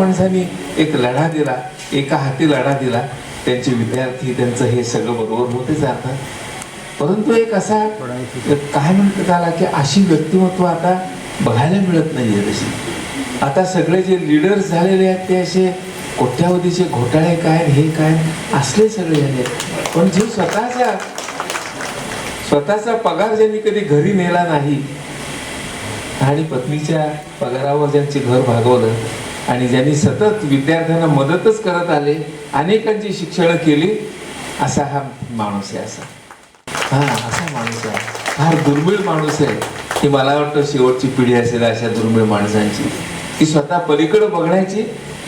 माणसांनी एक लढा दिला एका हाती लढा दिला. त्यांचे विद्यार्थी त्यांचं हे सगळं बरोबर होतेच जातात. परंतु एक असा काय म्हणतात आला की अशी व्यक्तिमत्व आता बघायला मिळत नाहीये तशी. आता सगळे जे लिडर्स झालेले आहेत ते असे कोट्यावधीचे घोटाळे काय हे काय असले सगळे झाले पण जे स्वतःचा स्वतःचा पगार ज्यांनी कधी घरी नेला नाही आणि पत्नीच्या पगारावर ज्यांचे घर भागवलं आणि ज्यांनी सतत विद्यार्थ्यांना मदतच करत आले अनेकांची शिक्षण केली असा हा माणूस आहे असा. हा असा माणूस आहे. फार दुर्मिळ माणूस आहे. की मला वाटतं शेवटची पिढी असेल अशा दुर्मिळ माणसांची. की स्वतः पलीकडे बघण्याची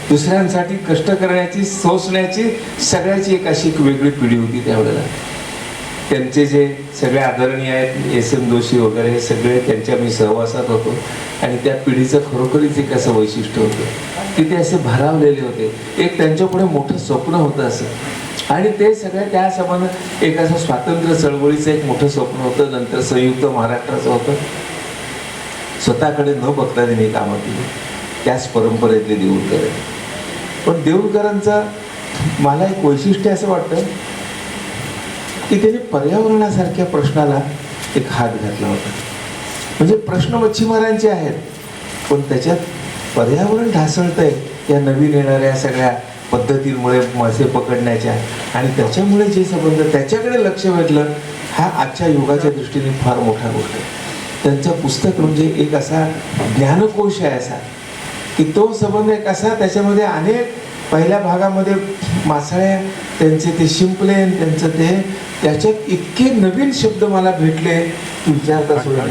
दुसऱ्यांसाठी कष्ट करण्याची सोसण्याची सगळ्याची एक अशी एक वेगळी पिढी होती त्यावेळेला. त्यांचे जे सगळे आदरणीय आहेत एस एम जोशी वगैरे हे सगळे त्यांच्या मी सहवासात होतो. आणि त्या पिढीचं खरोखरीच एक असं वैशिष्ट्य होतं. की ते असे भरावलेले होते. एक त्यांच्या पुढे मोठं स्वप्न होतं असं. आणि ते सगळं त्या समान एक असं स्वातंत्र्य चळवळीचं एक मोठं स्वप्न होतं. नंतर संयुक्त महाराष्ट्राचं होतं. स्वतःकडे न बघता त्यांनी कामं केली. त्याच परंपरेतले देऊळकर. पण देऊळकरांचं मला एक वैशिष्ट्य असं वाटतं की त्याने पर्यावरणासारख्या प्रश्नाला एक हात घातला होता. म्हणजे प्रश्न मच्छीमारांचे आहेत पण त्याच्यात पर्यावरण ढासळतंय या नवीन येणाऱ्या सगळ्या पद्धतींमुळे मासे पकडण्याच्या आणि त्याच्यामुळे जे संबंध त्याच्याकडे लक्ष वेधलं हा आजच्या युगाच्या दृष्टीने फार मोठा गोष्ट आहे. त्यांचं पुस्तक म्हणजे एक असा ज्ञानकोश आहे असा की तो संबंध एक असा त्याच्यामध्ये अनेक पहिल्या भागामध्ये मासाळ्या त्यांचे ते शिंपले त्यांचं ते त्याच्यात इतके नवीन शब्द मला भेटले की विचारता सुद्धा.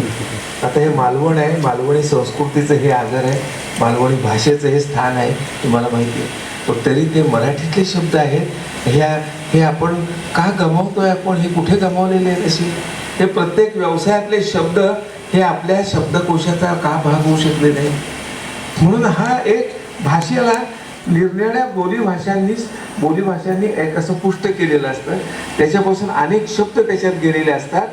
आता हे मालवण आहे मालवणी संस्कृतीचं हे आगर आहे मालवणी भाषेचं हे स्थान आहे तुम्हाला माहिती आहे. पण तरी ते मराठीतले शब्द आहेत ह्या हे आपण का गमावतोय आपण? हे कुठे गमावलेले आहेत असे हे प्रत्येक व्यवसायातले शब्द हे आपल्या शब्दकोशाचा का भाग होऊ शकले नाही? म्हणून हा एक भाषेला निरनिळ्या बोलीभाषांनीच बोलीभाषांनी एक असं पुष्ट केलेलं असतं. त्याच्यापासून अनेक शब्द त्याच्यात गेलेले असतात.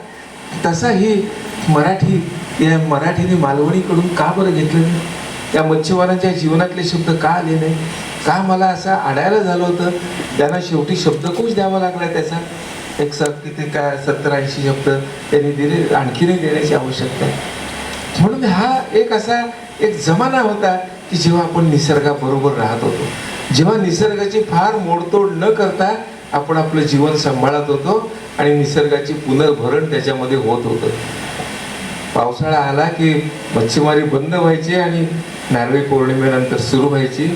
तसा ही मराठी या मराठीने मालवणीकडून का बरं घेतलं नाही? त्या मच्छीमारांच्या जीवनातले शब्द का आले नाही? का मला असं आडायला झालं होतं? त्यांना शेवटी शब्दकोश द्यावा लागला त्याचा. एक स किती काय सत्तर ऐंशी शब्द त्यांनी दिले आणखीनही देण्याची आवश्यकता आहे. म्हणून हा एक असा एक जमाना होता. की जेव्हा आपण निसर्गाबरोबर राहत होतो जेव्हा निसर्गाची फार मोडतोड न करता आपण आपलं जीवन सांभाळत होतो आणि निसर्गाची पुनर्भरण त्याच्यामध्ये होत होतं. पावसाळा आला की मच्छीमारी बंद व्हायची आणि नारळी पौर्णिमेनंतर सुरू व्हायची.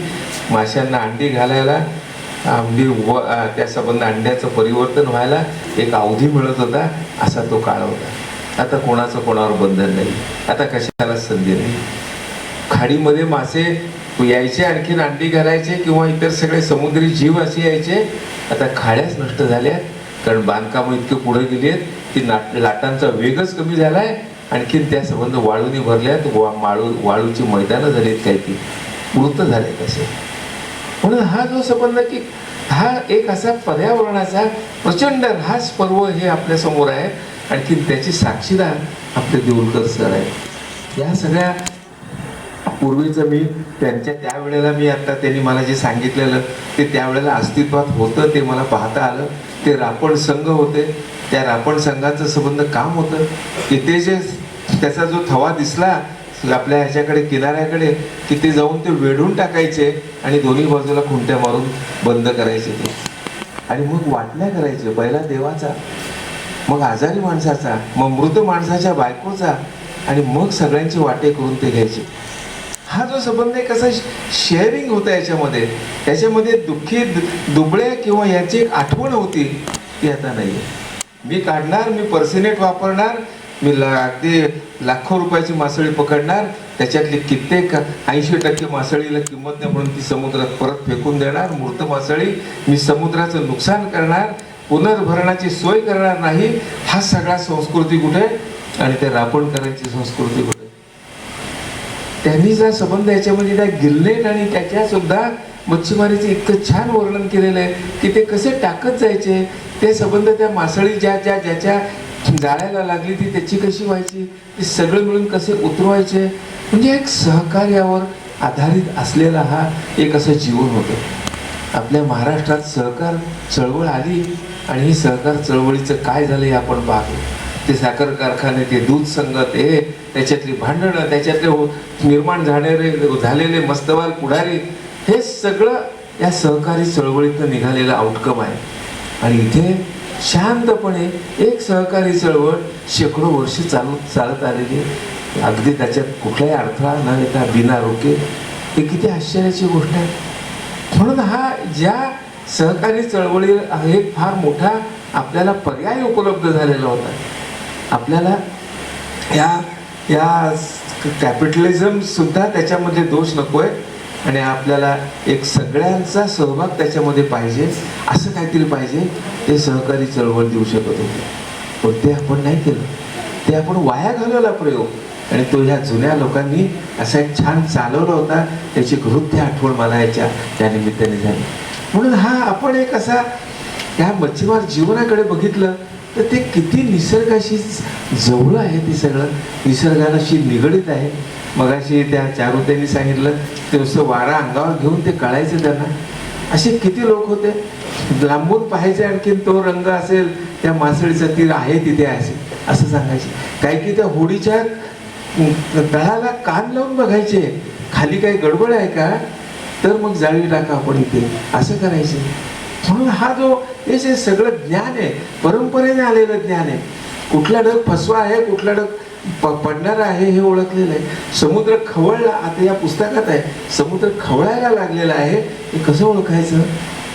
माशांना अंडी घालायला अंडी व त्या संबंध अंड्याचं परिवर्तन व्हायला एक अवधी मिळत होता असा तो काळ होता. आता कोणाचं कोणावर बंधन नाही. आता कशाला संधी नाही. खाडीमध्ये मासे यायचे आणखीन अंडी घालायचे किंवा इतर सगळे समुद्री जीव असे यायचे आता खाड्याच नष्ट झाल्या कारण बांधकाम इतके पुढे गेली आहेत की नाट लाटांचा वेगच कमी झालाय. आणखीन त्या संबंध वाळूने भरल्यात. वा माळू वाळूची मैदानं झालीत काही ती. मृत झाले तसे म्हणून हा जो संबंध की हा एक असा पर्यावरणाचा प्रचंड ऱ्हास पर्व हे आपल्यासमोर आहे. आणखी त्याची साक्षीदार आपले देऊळकर सर आहे या सगळ्या पूर्वीचं मी त्यांच्या त्यावेळेला मी आता त्यांनी मला जे सांगितलेलं ते त्यावेळेला अस्तित्वात होतं ते मला पाहता आलं. ते रापण संघ होते. त्या रापण संघाचं संबंध काम होतं. की ते जे त्याचा जो थवा दिसला आपल्या ह्याच्याकडे किनाऱ्याकडे की ते जाऊन ते वेढून टाकायचे आणि दोन्ही बाजूला खुंट्या मारून बंद करायचे ते. आणि मग वाटण्या करायचे पहिला देवाचा मग आजारी माणसाचा मग मृत माणसाच्या बायकोचा आणि मग सगळ्यांचे वाटे करून ते घ्यायचे. हा जो संबंध आहे कसा शेअरिंग होतं याच्यामध्ये? याच्यामध्ये दुःखी दुबळे किंवा याची एक आठवण होती ती आता नाही मी काढणार मी पर्सिनेट वापरणार मी ला अगदी लाखो रुपयाची मासळी पकडणार त्याच्यातली कित्येक ऐंशी टक्के मासळीला किंमत नाही म्हणून ती समुद्रात परत फेकून देणार मृत मासळी मी समुद्राचं नुकसान करणार पुनर्भरणाची सोय करणार नाही हा सगळा संस्कृती कुठे? आणि त्या रापणकरांची संस्कृती कुठे? त्यांनी जा संबंध याच्यामध्ये त्या गिल्लेट आणि त्याच्या सुद्धा मच्छीमारीचं इतकं छान वर्णन केलेलं आहे की ते कसे टाकत जायचे ते संबंध त्या मासळी ज्या ज्या ज्याच्या जाळ्याला लागली ती त्याची कशी व्हायची ते सगळं मिळून कसे उतरवायचे म्हणजे एक सहकार्यावर आधारित असलेला हा एक असं जीवन होतं. आपल्या महाराष्ट्रात सहकार चळवळ आली आणि ही सहकार चळवळीचं काय झालं हे आपण पाहतो. ते साखर कारखाने ते दूध संगत हे त्याच्यातली भांडणं त्याच्यातले हो- निर्माण झालेले झालेले मस्तवाल पुढारी हे सगळं या सहकारी चळवळीतनं निघालेलं आउटकम आहे. आणि इथे शांतपणे एक सहकारी चळवळ शेकडो वर्ष चालू चालत आलेली अगदी त्याच्यात कुठलाही अडथळा न येता बिना रोके. हे किती आश्चर्याची गोष्ट आहे. म्हणून हा ज्या सहकारी चळवळी एक फार मोठा आपल्याला पर्याय उपलब्ध झालेला होता. आपल्याला या या कॅपिटलिझम सुद्धा त्याच्यामध्ये दोष नकोय आणि आपल्याला एक सगळ्यांचा सहभाग त्याच्यामध्ये पाहिजे असं काहीतरी पाहिजे ते सहकारी चळवळ देऊ शकत होते. पण ते आपण नाही केलं. ते आपण वाया घालवला प्रयोग. आणि तो ह्या जुन्या लोकांनी असा एक छान चालवला होता. त्याची हृदय आठवण मला याच्या त्या निमित्ताने झाली. म्हणून हा आपण एक असा ह्या मच्छीमार जीवनाकडे बघितलं. तर ते किती निसर्गाशी जवळ आहे ते सगळं. निसर्गाशी निगडीत आहे. मगाशी त्या चारुत्यांनी सांगितलं ते नुसतं वारा अंगावर घेऊन ते कळायचं त्यांना. असे किती लोक होते. लांबून पाहायचे आणखीन तो रंग असेल त्या मासळीचा तीर आहे तिथे असेल असं सांगायचे. काही की त्या होडीच्या तळाला कान लावून बघायचे. खाली काही गडबड आहे का? तर मग जाळी टाका आपण इथे. असं करायचे. म्हणून हा जो हे जे सगळं ज्ञान आहे परंपरेने आलेलं ज्ञान आहे कुठला ढग फसवा आहे कुठला ढग प- पडणारा आहे हे ओळखलेलं आहे. समुद्र खवळला आता या पुस्तकात आहे समुद्र खवळायला लागलेला आहे हे कसं ओळखायचं?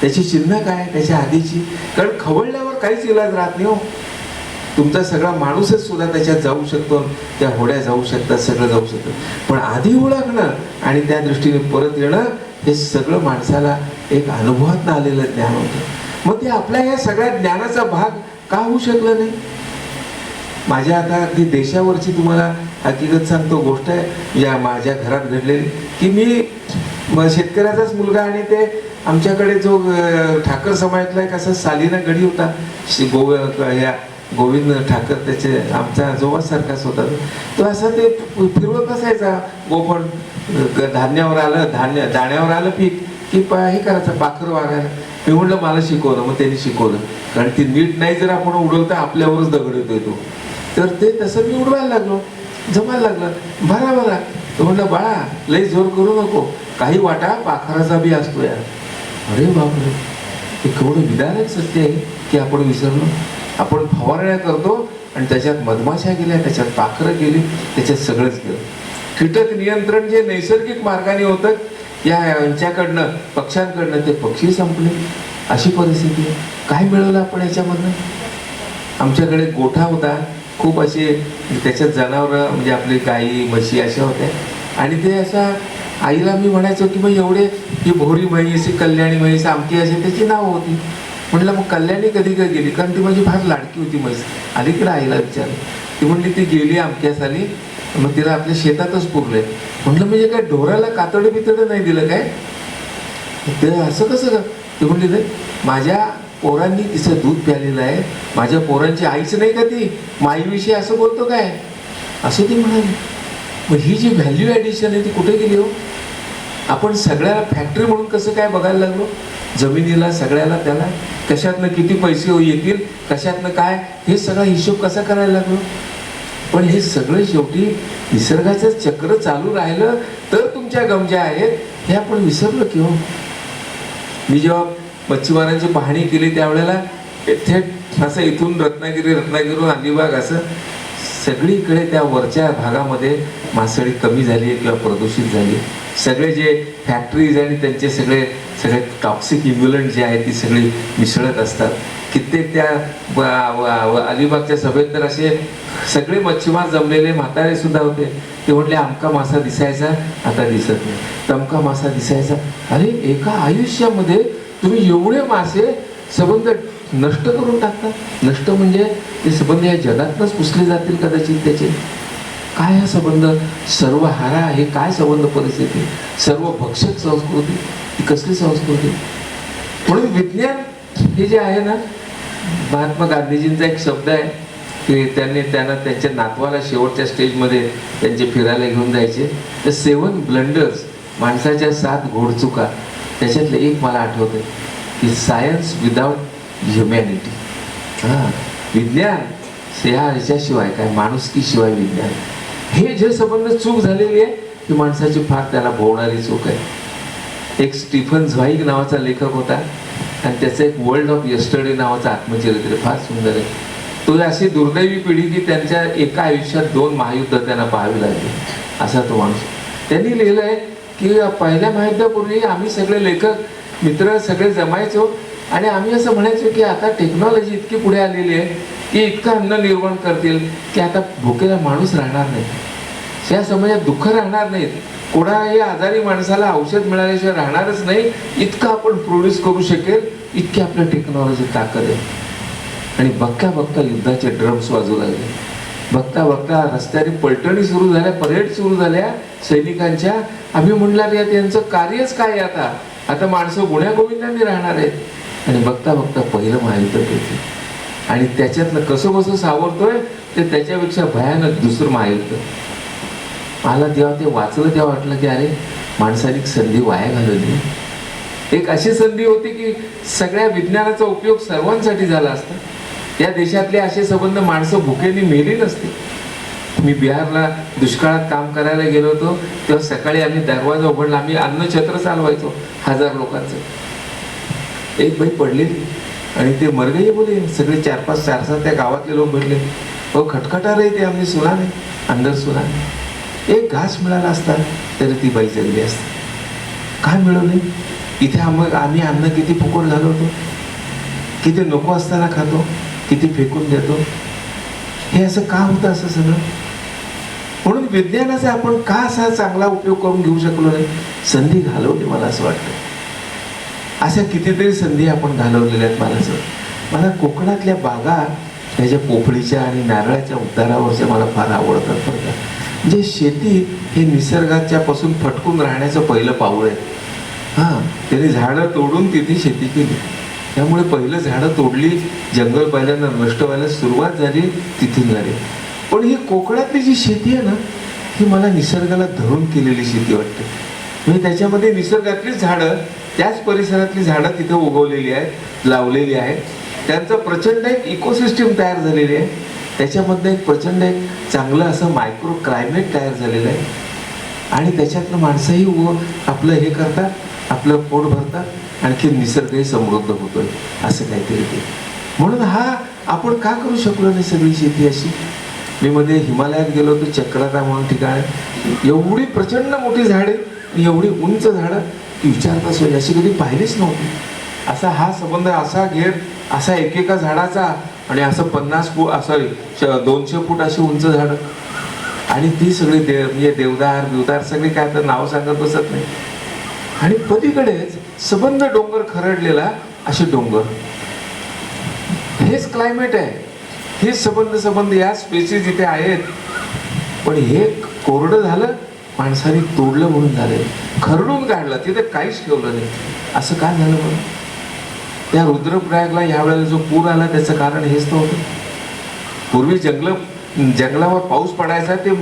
त्याची चिन्ह काय? त्याच्या आधीची? कारण खवळल्यावर काहीच इलाज राहत नाही हो. तुमचा सगळा माणूसच सुद्धा त्याच्यात जाऊ शकतो त्या होड्या जाऊ शकतात सगळं जाऊ शकतं. पण आधी ओळखणं आणि त्या दृष्टीने परत येणं हे सगळं माणसाला एक अनुभवात आलेलं ज्ञान होतं. मग ते आपल्या या सगळ्या ज्ञानाचा भाग का होऊ शकलं नाही? माझ्या आता अगदी देशावरची तुम्हाला हकीकत सांगतो गोष्ट आहे. या माझ्या घरात घडलेली की मी शेतकऱ्याचाच मुलगा आणि ते आमच्याकडे जो ठाकर समाजातला एक असा सालीना गडी होता. शि- गोव ह्या गोविंद ठाकर त्याचे आमचा आजोबासारखाच होता तो. असं असा ते फिरवत असायचा गोपण ग- धान्यावर आलं धान्य दाण्यावर आलं पीक की पा हे करायचं पाखर वागायला. मी म्हणलं मला शिकवलं. मग त्यांनी शिकवलं. कारण ती नीट नाही जर आपण उडवलं तर आपल्यावरच दगड येतोय तो तर ते तसं मी उडवायला लागलो. जमायला लागलं. भरा भरा तो म्हणलं बाळा लई जोर करू नको. काही वाटा पाखराचा बी असतो यार. अरे बापरे. हे केवढं विधानच सत्य आहे की आपण विसरलो. आपण फवारण्या करतो आणि त्याच्यात मधमाशा गेल्या त्याच्यात पाखरं गेली त्याच्यात सगळंच गेलं. कीटक नियंत्रण जे नैसर्गिक मार्गाने होतं या यांच्याकडनं पक्ष्यांकडनं ते पक्षी संपले. अशी परिस्थिती आहे. काय मिळवलं आपण याच्यामधनं? आमच्याकडे गोठा होता. खूप असे त्याच्यात जनावरं म्हणजे आपली गाई म्हशी अशा होत्या. आणि ते असा आईला मी म्हणायचो की मग एवढे ही भोरी म्हैस कल्याणी म्हैस आमची अशी त्याची नावं होती. म्हटलं मग कल्याणी कधी काय गेली? कारण ती माझी फार लाडकी होती म्हैस अलीकडे आईला विचार ती म्हणली ती गेली आमच्या साली मग तिला आपल्या शेतातच पुरलंय. म्हटलं म्हणजे काय ढोराला कातडं बितडं नाही दिलं काय? ते असं कसं का? ते म्हणली नाही माझ्या पोरांनी तिचं दूध प्यालेलं आहे. माझ्या पोरांची आईच नाही का ती? माईविषयी असं बोलतो काय? असं ती म्हणाली. मग ही जी व्हॅल्यू ॲडिशन आहे ती कुठे गेली हो? आपण सगळ्याला फॅक्टरी म्हणून कसं काय बघायला लागलो? जमिनीला सगळ्याला त्याला? कशातनं किती पैसे येतील? कशातनं काय? हे सगळा हिशोब कसा करायला लागलो? पण हे सगळं शेवटी निसर्गाचं चक्र चालू राहिलं तर तुमच्या गमज्या आहेत हे आपण विसरलो की हो. मी जेव्हा मच्छीमारांची पाहणी केली त्यावेळेला थेट असं इथून रत्नागिरी रत्नागिरीहून अलिबाग असं सगळीकडे त्या वरच्या भागामध्ये मासळी कमी झाली आहे किंवा प्रदूषित झाली सगळे जे फॅक्टरीज आणि त्यांचे सगळे सगळे टॉक्सिक इम्युलंट जे आहेत ती सगळी मिसळत असतात. कित्येक त्या व- अलिबागच्या सभेत तर असे सगळे मच्छीमार जमलेले म्हातारे सुद्धा होते. ते म्हटले आमका मासा दिसायचा आता दिसत नाही. तमका मासा दिसायचा. अरे एका आयुष्यामध्ये तुम्ही एवढे मासे संबंध नष्ट करून टाकता? नष्ट म्हणजे ते संबंध या जगातनंच पुसले जातील कदाचित त्याचे? काय हा संबंध? सर्व हारा हे काय संबंध परिस्थिती? सर्व भक्षक संस्कृती? ही कसली संस्कृती? म्हणून विज्ञान हे जे आहे ना महात्मा गांधीजींचा एक शब्द आहे की त्यांनी त्यांना त्यांच्या नातवाला शेवटच्या स्टेजमध्ये त्यांचे फिरायला घेऊन जायचे. तर सेवन ब्लंडर्स माणसाच्या सात घोडचुका त्याच्यातलं एक मला आठवतं की सायन्स विदाउट ह्युमॅनिटी हां. विज्ञान ह्या ह्याच्याशिवाय काय? माणुसकीशिवाय विज्ञान. हे जे संबंध चूक झालेली आहे ती माणसाची फार त्याला भोवणारी चूक आहे. एक स्टीफन झ्वाईग नावाचा लेखक होता आणि त्याचं एक वर्ल्ड ऑफ यस्टरडे नावाचं आत्मचरित्र फार सुंदर आहे. तो अशी दुर्दैवी पिढी की त्यांच्या एका आयुष्यात दोन महायुद्ध त्यांना पाहावी लागली. असा तो माणूस. त्यांनी लिहिलं आहे की पहिल्या महायुद्धापूर्वी आम्ही सगळे लेखक मित्र सगळे जमायचो आणि आम्ही असं म्हणायचो की आता टेक्नॉलॉजी इतकी पुढे आलेली आहे की इतकं अन्न निर्माण करतील की आता भुकेला माणूस राहणार नाही. या समाजात दुःख राहणार नाहीत. कोणाही आजारी माणसाला औषध मिळाल्याशिवाय राहणारच नाही. इतकं आपण प्रोड्यूस करू शकेल इतकी आपल्या टेक्नॉलॉजी ताकद आहे. आणि बघता बघता युद्धाचे ड्रम्स वाजू लागले. बघता बघता रस्त्याने पलटणी सुरू झाल्या परेड सुरू झाल्या सैनिकांच्या. आम्ही म्हणणार यात त्यांचं कार्यच काय आहे आता? आता माणसं गुण्यागोविंदांनी राहणार आहेत. आणि बघता बघता पहिलं महायुद्ध होते. आणि त्याच्यातलं कसं कसं सावरतोय ते त्याच्यापेक्षा भयानक दुसरं महायुद्ध. मला जेव्हा ते वाचलं तेव्हा वाटलं की अरे माणसाने संधी वाया घालवली. एक अशी संधी होती की सगळ्या विज्ञानाचा उपयोग सर्वांसाठी झाला असता. या देशातले असे संबंध माणसं भुकेने मेली नसते. मी बिहारला दुष्काळात काम करायला गेलो होतो तेव्हा सकाळी आम्ही दरवाजा उघडला आम्ही अन्नछत्र चालवायचो हजार लोकांचं. एक बाई पडलेली आणि ते मरगई बोले सगळे चार पाच चार सात त्या गावातले लोक भेटले. हो खटखटा रे ते आम्ही सुनाने अंदर सुनाने एक घास मिळाला असता तरी ती बाई जगली असते. काय मिळवले? इथे आम्ही आम्ही अन्न किती फुकट घालवतो? किती नको असताना खातो? किती फेकून देतो? हे असं का होतं असं सगळं? म्हणून विज्ञानाचा आपण का असा चांगला उपयोग करून घेऊ शकलो नाही? संधी घालवली मला असं वाटतं. अशा कितीतरी संधी आपण घालवलेल्या आहेत मला सर मला कोकणातल्या बागा त्याच्या पोफळीच्या आणि नारळाच्या उद्धारावरच्या मला फार आवडतात बरं का. म्हणजे शेती हे निसर्गाच्या पासून फटकून राहण्याचं पहिलं पाऊल आहे. हां त्याने झाडं तोडून तिथे शेती केली. त्यामुळे पहिलं झाडं तोडली जंगल पाहिल्यानं नष्ट व्हायला सुरुवात झाली तिथून झाली. पण ही कोकणातली जी शेती आहे ना ही मला निसर्गाला धरून केलेली शेती वाटते. म्हणजे त्याच्यामध्ये निसर्गातलीच झाडं त्याच परिसरातली झाडं तिथं उगवलेली आहेत लावलेली आहेत. त्यांचं प्रचंड एक इकोसिस्टीम तयार झालेली आहे. त्याच्यामधनं एक प्रचंड एक चांगलं असं मायक्रो क्लायमेट तयार झालेलं आहे. आणि त्याच्यातनं माणसंही व आपलं हे करतात आपलं पोट भरतात आणखी निसर्गही समृद्ध होतोय असं काहीतरी ते. म्हणून हा आपण का करू शकलो नाही सगळी शेती अशी? मी मध्ये हिमालयात गेलो होतो चक्राता म्हणून ठिकाण एवढी प्रचंड मोठी झाडे एवढी उंच झाडं विचारताच होईल अशी कधी पाहिलीच नव्हती. असा हा संबंध असा घेर असा एकेका झाडाचा आणि असं पन्नास फूट सॉरी दोनशे फूट अशी उंच झाडं. आणि ती सगळी देव म्हणजे देवदार बिवदार सगळी काय तर नाव सांगत बसत नाही. आणि पलीकडेच सबंध डोंगर खरडलेला असे डोंगर. हेच क्लायमेट आहे. हे सबंध सबंध या स्पेसिस इथे आहेत. पण हे कोरडं झालं माणसाने तोडलं म्हणून झालं खरडून काढलं तिथे काहीच ठेवलं नाही. असं काय झालं म्हणून? त्या रुद्रप्रयागला यावेळेला जो पूर आला त्याचं कारण हेच तर होतं. पूर्वी जंगल जंगलावर पाऊस पडायचा ते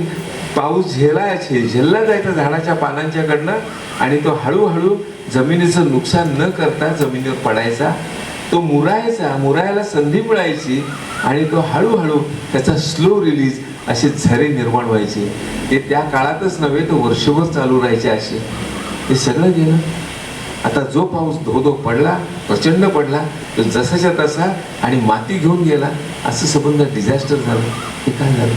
पाऊस झेलायचे झेलला जायचा झाडाच्या पानांच्याकडनं आणि तो हळूहळू जमिनीचं नुकसान न करता जमिनीवर पडायचा. तो मुरायचा मुरायला संधी मिळायची आणि तो हळूहळू त्याचा स्लो रिलीज असे झरे निर्माण व्हायचे. ते त्या काळातच नव्हे तर वर्षभर चालू राहायचे असे. हे सगळं गेलं. आता जो पाऊस धो धो पडला प्रचंड पडला तो जसाच्या तसा आणि माती घेऊन गेला असं संबंध डिझास्टर झालं. हे काय झालं?